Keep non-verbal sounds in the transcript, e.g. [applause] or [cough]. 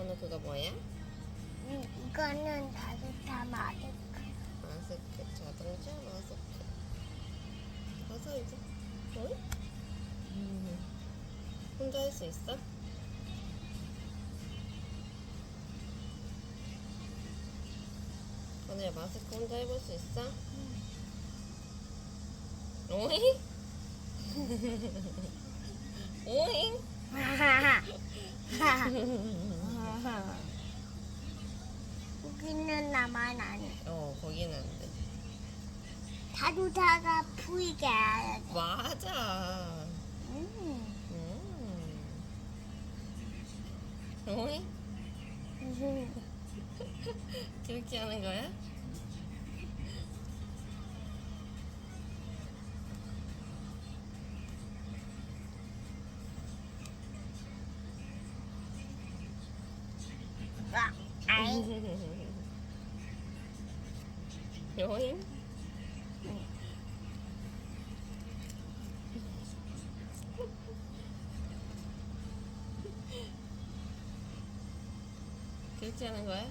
현우 그거 뭐야? 음, 이거는 자동차 마스크. 마스크 자동차 마스크 가서 이제 어? 음. 혼자 할 수 있어? 오늘 마스크 혼자 해볼 수 있어? 오잉? [laughs] 오잉? [laughs] [laughs] 여기는 나만 아니. 어 거기는 안 돼. 자동차가 보이게 해야 돼. 맞아. 음. 음. 아이. 여행? 그렇게 하는 거야? ấy hiểu hiếm Kiểu chơi này vậy